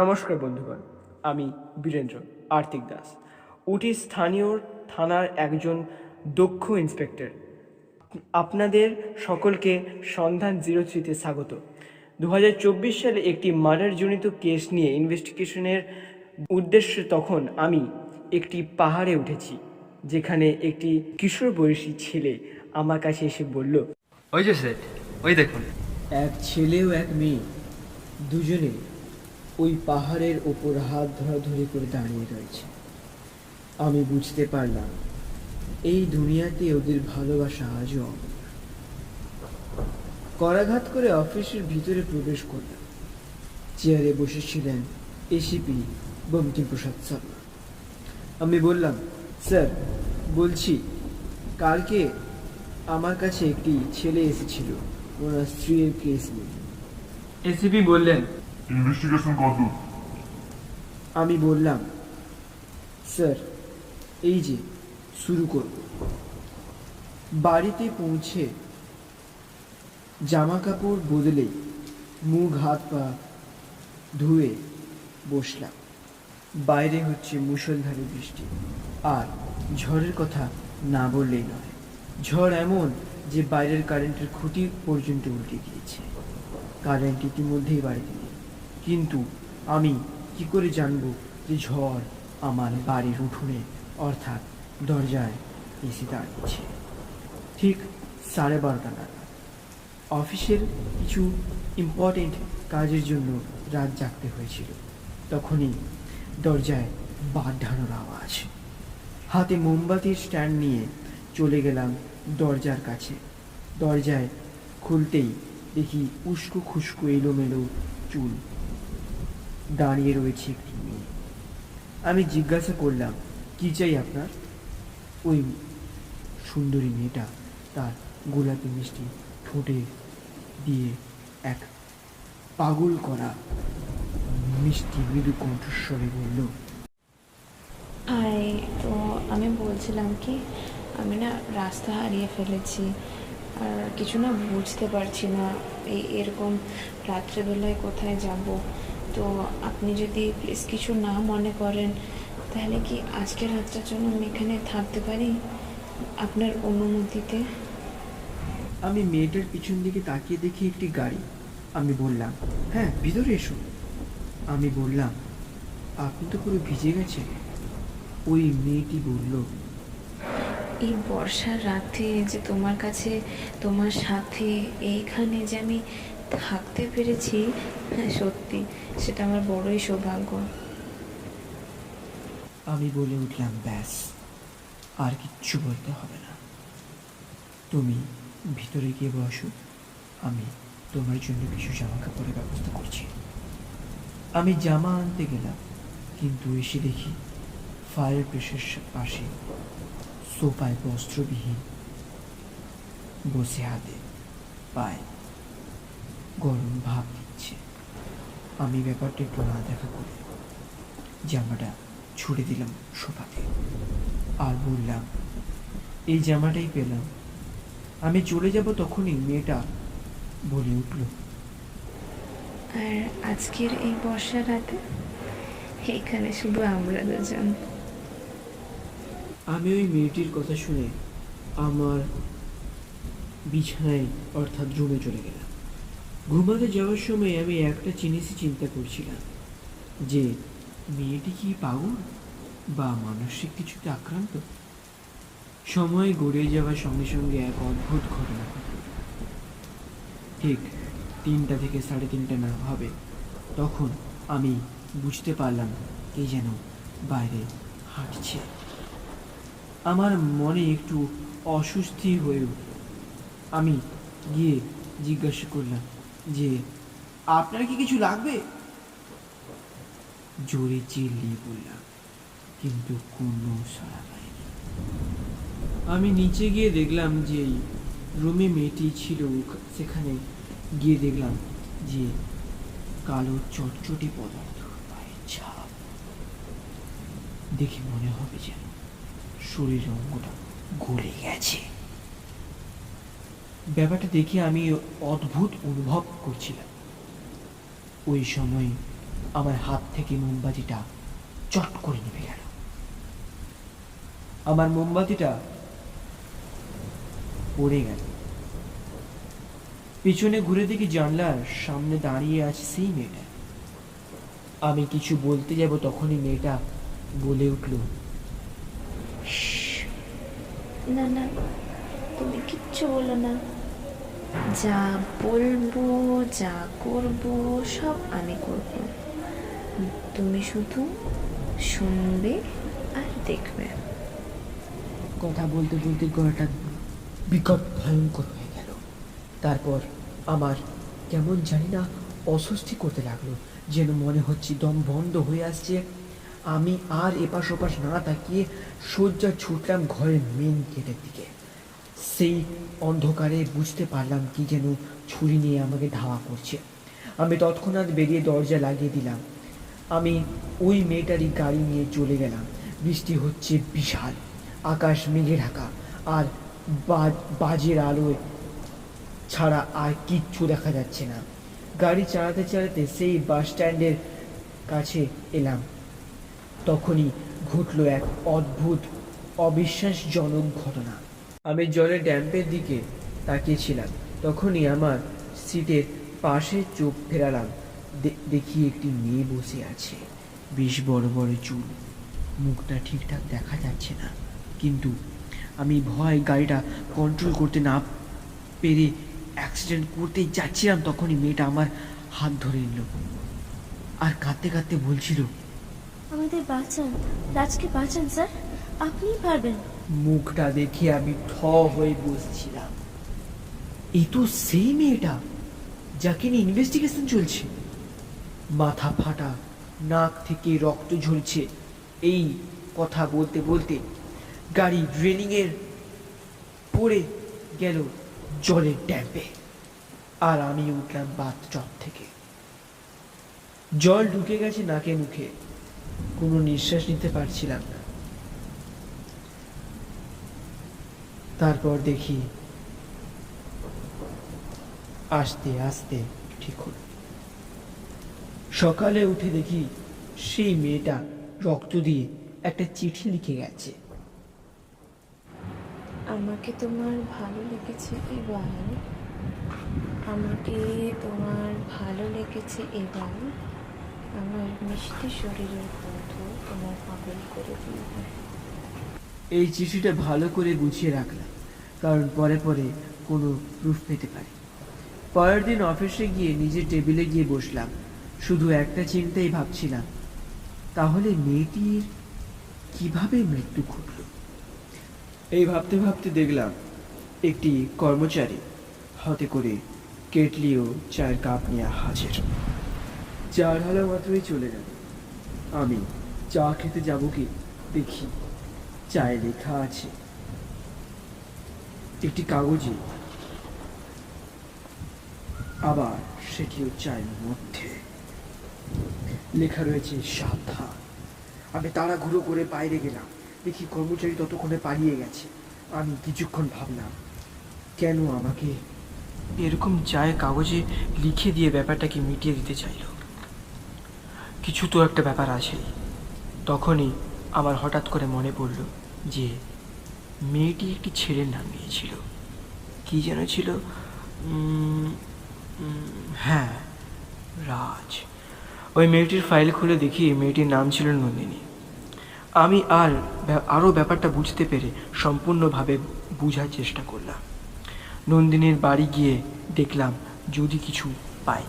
নমস্কার বন্ধুগণ আমি বীরেন্দ্র আর্থিক দাস। উটি স্থানীয় থানার একজন দক্ষ ইন্সপেক্টর। আপনাদের সকলকে সন্ধান জিরো থ্রিতে স্বাগত। দু হাজার চব্বিশ সালে একটি মার্ডারজনিত কেস নিয়ে ইনভেস্টিগেশনের উদ্দেশ্যে তখন আমি একটি পাহাড়ে উঠেছি যেখানে একটি কিশোর বয়সী ছেলে আমার কাছে এসে বলল ওই যে সেট ওই দেখুন। এক ছেলে ও এক মেয়ে দুজনে ওই পাহাড়ের ওপর হাত ধরাধরি করে দাঁড়িয়ে রয়েছে। আমি বুঝতে পারলাম, এই দুনিয়াতে ওদের ভালোবাসা আজও। করাঘাত করে অফিসের ভিতরে প্রবেশ করলাম। চেয়ারে বসেছিলেন এসিপি বঙ্কিমপ্রসাদ শর্মা আমি বললাম, স্যার, বলছি, কালকে আমার কাছে একটি ছেলে এসেছিল। ওনার স্ত্রীর কেস নিয়ে। এসিপি বললেন ইনভেস্টিগেশন কতদূর আমি বললাম, স্যার, এই যে, শুরু করব বাড়িতে পৌঁছে জামা কাপড় বদলেই মুখ, হাত, পা ধুয়ে বসলাম। বাইরে হচ্ছে মুষলধারে বৃষ্টি। আর ঝড়ের কথা না বললেই নয়, ঝড় এমন যে বাইরের কারেন্টের খুঁটি পর্যন্ত উল্টে গিয়েছে। কারেন্ট ইতিমধ্যেই বাড়িতে কিন্তু আমি কি করে জানব যে ঝড় আমার বাড়ির উঠোনে, অর্থাৎ দরজায় এসে দাঁড়িয়েছে? ঠিক সাড়ে বারোটা নাগাদ। অফিসের কিছু ইম্পর্টেন্ট কাজের জন্য রাত জাগতে হয়েছিল। তখনই দরজায় বাঁধানোর আওয়াজ। হাতে মোমবাতির স্ট্যান্ড নিয়ে চলে গেলাম দরজার কাছে। দরজায় খুলতেই দেখি উস্কো খুস্কো এলোমেলো চুল দাঁড়িয়ে রয়েছে একটি মেয়ে। আমি জিজ্ঞাসা করলাম, কি চাই আপনার? ওই সুন্দরী মেয়েটা তার গোলাপি মিষ্টি ঠোঁটে দিয়ে এক পাগল করা মিষ্টি মৃদু কণ্ঠস্বরে বলল হাই তো আমি বলছিলাম কি, আমি না রাস্তা হারিয়ে ফেলেছি। আর কিছু না বুঝতে পারছি না, এই এরকম রাত্রেবেলায় কোথায় যাব। তো আপনি যদি প্লিজ কিছু না মনে করেন তাহলে কি আজকে রাতটার জন্য আমি এখানে থাকতে পারি আপনার অনুমতিতে? আমি মেয়েটার পিছন দিকে তাকিয়ে দেখি একটি গাড়ি। আমি বললাম হ্যাঁ ভিতরে এসো। আমি বললাম আপনি তো পুরো ভিজে গেছে ওই মেয়েটি বলল এই বর্ষার রাতে যে তোমার কাছে তোমার সাথে এইখানে যে আমি থাকতে পেরেছি। হ্যাঁ সত্যি, সেটা আমার বড়ই সৌভাগ্য। আমি বলে উঠলাম, ব্যাস, আর কিচ্ছু বলতে হবে না। তুমি ভিতরে গিয়ে বসো, আমি তোমার জন্য কিছু জামা কাপড়ের ব্যবস্থা করছি। আমি জামা আনতে গেলাম, কিন্তু এসে দেখি ফায়ার প্রেসের পাশে সোফায় বস্ত্রবিহীন বসে হাতে পায় গরম ভাব দিচ্ছে। আমি ব্যাপারটা একটু না দেখা করে জামাটা ছুড়ে দিলাম সোফাতে আর বললাম এই জামাটাই পেলাম। আমি চলে যাব তখনই মেয়েটা বলে উঠল। আর আজকের এই বর্ষা রাতে এখানে শুধু আমরা দুজন। আমি ওই মেয়েটির কথা শুনে আমার বিছানায় অর্থাৎ রুমে চলে গেলাম। ঘুমাতে যাওয়ার সময় আমি একটা জিনিসই চিন্তা করছিলাম, যে মেয়েটি কি পাগল বা মানসিক কিছুতে আক্রান্ত? সময় গড়িয়ে যাওয়ার সঙ্গে সঙ্গে এক অদ্ভুত ঘটনা ঠিক তিনটা থেকে সাড়ে তিনটা না হবে, তখন আমি বুঝতে পারলাম কে যেন বাইরে হাঁটছে। আমার মনে একটু অস্বস্তি হয়ে উঠল। আমি গিয়ে জিজ্ঞাসা করলাম যে আপনার কি কিছু লাগবে? জোরে চিল্লিয়ে বললাম, কিন্তু কোনো সাড়া পাইনি। আমি নিচে গিয়ে দেখলাম যে রুমে মেয়েটি ছিল সেখানে গিয়ে দেখলাম যে কালো চটচটি পদার্থ পায়ের ছাপ। দেখে মনে হবে যেন শরীরের অঙ্গটা গলে গেছে। ব্যাপারটা দেখে আমি অদ্ভুত অনুভব করছিলাম। ওই সময় আমার হাত থেকে মোমবাতিটা চট করে নিভে গেল। আমার মোমবাতিটা পড়ে গেল। পিছনে ঘুরে দেখি জানলার সামনে দাঁড়িয়ে আছে সেই মেয়েটা। আমি কিছু বলতে যাব তখনই মেয়েটা বলে উঠল না না, তুমি কিচ্ছু বলো না। যা বলব, যা করব, সব আমি করব। তুমি শুধু শুনবে আর দেখবে। কথা বলতে বলতে গলাটা বিকট ভয়ঙ্কর হয়ে গেল। তারপর আমার কেমন জানি না অস্বস্তি করতে লাগল, যেন মনে হচ্ছে দম বন্ধ হয়ে আসছে। আমি আর এপাশ ওপাশ না তাকিয়ে সজ্জা ছুটলাম ঘরের মেন গেটের দিকে। সেই অন্ধকারে বুঝতে পারলাম কি যেন ছুরি নিয়ে আমাকে ধাওয়া করছে। আমি তৎক্ষণাৎ বেরিয়ে দরজা লাগিয়ে দিলাম। আমি ওই মেয়েটারই গাড়ি নিয়ে চলে গেলাম। বৃষ্টি হচ্ছে বিশাল, আকাশ মেঘে ঢাকা, আর বাজের আলোয় ছাড়া আর কিচ্ছু দেখা যাচ্ছে না। গাড়ি চালাতে চালাতে সেই বাস স্ট্যান্ডের কাছে এলাম। তখনই ঘটলো এক অদ্ভুত, অবিশ্বাসজনক ঘটনা। আমি জলের ড্যাম্পের দিকে তাকিয়েছিলাম। তখনই আমার সিটের পাশে চোখ ফেরালাম। দেখি একটি মেয়ে বসে আছে। বেশ বড় বড় চুল। মুখটা ঠিকঠাক দেখা যাচ্ছে না। কিন্তু আমি ভয় গাড়িটা কন্ট্রোল করতে না পেরে অ্যাক্সিডেন্ট করতে যাচ্ছিলাম তখনই মেয়েটা আমার হাত ধরে নিল। আর কাঁদতে কাঁদতে বলছিল, আমাদের বাঁচান। রাজকে বাঁচান, স্যার। আপনিই পারবেন। মুখটা দেখে আমি ঠ হয়ে বসছিলাম। এ তো সেই মেয়েটা যাকে নিয়ে ইনভেস্টিগেশন চলছে। মাথা ফাটা, নাক থেকে রক্ত ঝরছে। এই কথা বলতে বলতে গাড়ি রেলিংয়ের পড়ে গেল জলের ড্যাম্পে আর আমি উঠলাম বাথটব থেকে। জল ঢুকে গেছে নাকে মুখে। কোনো নিঃশ্বাস নিতে পারছিলাম না। তারপর দেখি আস্তে আস্তে ঠিক হলো। সকালে উঠে দেখি সেই মেয়েটা রক্ত দিয়ে একটা চিঠি লিখে গেছে। আমাকে তোমার ভালো লেগেছে এবার? আমাকে তোমার ভালো লেগেছে এবার? আমার মিষ্টি শরীরের বন্ধু তোমার পাগল করে দিবে এই চিঠিটা ভালো করে গুছিয়ে রাখলাম, কারণ পরে পরে কোনো প্রুফ পেতে পারি। পরের দিন অফিসে গিয়ে নিজের টেবিলে গিয়ে বসলাম। শুধু একটা চিন্তাই ভাবছিলাম, তাহলে মেয়েটির কীভাবে মৃত্যু ঘটল? এই ভাবতে ভাবতে দেখলাম, একটি কর্মচারী হাতে করে কেটলি ও চায়ের কাপ নিয়ে হাজির। চা ঢালা মাত্রই চলে গেল। আমি চা খেতে যাব কি? দেখি। চায়ে লেখা আছে। একটি কাগজে। আবার সেটিও চায়ের মধ্যে। লেখা রয়েছে সাবধান আমি তারা তাড়াহুড়ো করে বাইরে গেলাম। দেখি কর্মচারী ততক্ষণে পালিয়ে গেছে। আমি কিছুক্ষণ ভাবলাম, কেন আমাকে এরকম চায়ে কাগজে লিখে দিয়ে ব্যাপারটাকে মিটিয়ে দিতে চাইলো? কিছু তো একটা ব্যাপার আছেই তখনই আমার হঠাৎ করে মনে পড়ল যে মেয়েটি একটি ছেলের নাম নিয়েছিল? কি যেন ছিল? হ্যাঁ রাজ। ওই মেয়েটির ফাইল খুলে দেখি মেয়েটির নাম ছিল নন্দিনী। আমি আর আরও ব্যাপারটা বুঝতে পেরে সম্পূর্ণভাবে বোঝার চেষ্টা করলাম। নন্দিনীর বাড়ি গিয়ে দেখলাম যদি কিছু পাই।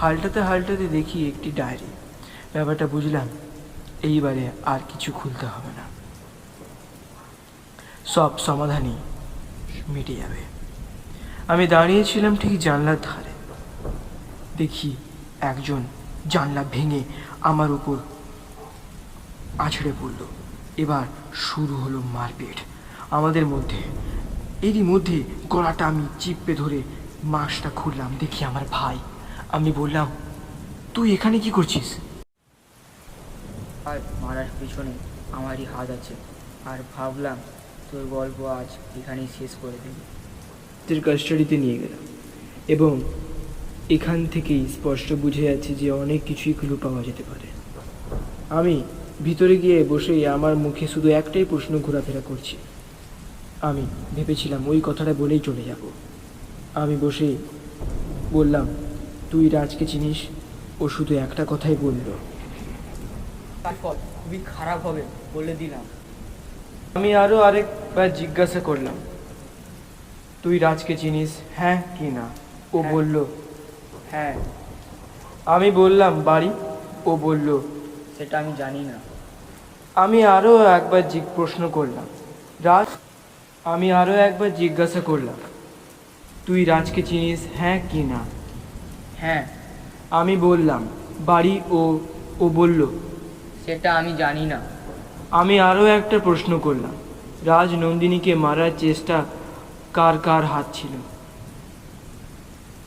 হালটাতে হালটাতে দেখি একটি ডায়েরি। ব্যাপারটা বুঝলাম এইবারে আর কিছু খুলতে হবে না। সব সমাধানই মিটে যাবে। আমি দাঁড়িয়েছিলাম ঠিক জানলার ধারে। দেখি একজন জানলা ভেঙে আমার উপর আছড়ে পড়ল। এবার শুরু হলো মারপিট। আমাদের মধ্যে, এরই মধ্যে গলাটা আমি চিপে ধরে মাস্কটা খুললাম। দেখি আমার ভাই। আমি বললাম, তুই এখানে কি করছিস? আর মারার পিছনে আমারই হাত আছে। আর ভাবলাম তোর গল্প আজ এখানেই শেষ করে দিই। তোর কাস্টাডিতে নিয়ে গেলাম। এবং এখান থেকেই স্পষ্ট বুঝে যাচ্ছে যে অনেক কিছুই ক্লু পাওয়া যেতে পারে। আমি ভিতরে গিয়ে বসেই আমার মুখে শুধু একটাই প্রশ্ন ঘোরাফেরা করছি। আমি ভেবেছিলাম ওই কথাটা বলেই চলে যাব। আমি বসেই বললাম, তুই রাজকে চিনিস? ও শুধু একটা কথাই বলল। তারপর খুবই খারাপ হবে বলে দিলাম। আমি আরও আরেকবার জিজ্ঞাসা করলাম তুই রাজকে চিনিস? হ্যাঁ কি না? ও হ্যাঁ। বলল হ্যাঁ। আমি বললাম বাড়ি? ও বলল সেটা আমি জানি না। আমি আরও একবার জিগ প্রশ্ন করলাম রাজ আমি আরও একবার জিজ্ঞাসা করলাম তুই রাজকে চিনিস? হ্যাঁ কি না? হ্যাঁ। আমি বললাম বাড়ি? ও ও বলল সেটা আমি জানি না। আমি আরও একটা প্রশ্ন করলাম। রাজ নন্দিনীকে মারার চেষ্টা কার কার হাত ছিল?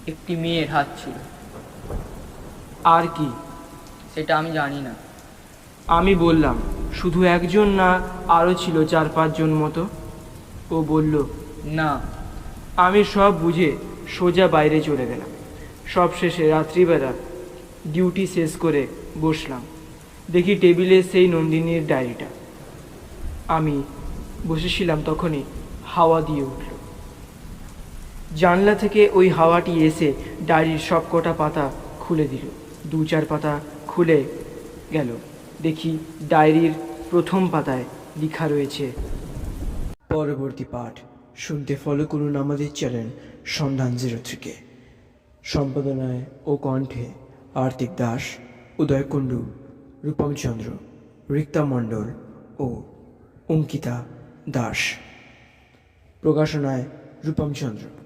একটি মেয়ের হাত ছিল। আর কি? সেটা আমি জানি না। আমি বললাম শুধু একজন না আরও ছিল চার পাঁচজন মতো? ও বলল না। আমি সব বুঝে সোজা বাইরে চলে গেলাম। সব শেষে রাত্রিবেলা ডিউটি শেষ করে বসলাম। দেখি টেবিলে সেই নন্দিনীর ডায়েরিটা। আমি বসেছিলাম তখনই হাওয়া দিয়ে উঠল। জানলা থেকে ওই হাওয়াটি এসে ডায়েরির সব কটা পাতা খুলে দিল। দু চার পাতা খুলে গেল। দেখি ডায়েরির প্রথম পাতায় লেখা রয়েছে, পরবর্তী পাঠ শুনতে ফলো করুন আমাদের চ্যানেল সন্ধান জিরো থ্রিকে সম্পাদনায় ও কণ্ঠে আর্তিক দাস উদয় কুণ্ডু রূপম চন্দ্র রিক্তা মণ্ডল ও অঙ্কিতা দাস। প্রকাশনায় রূপম চন্দ্র।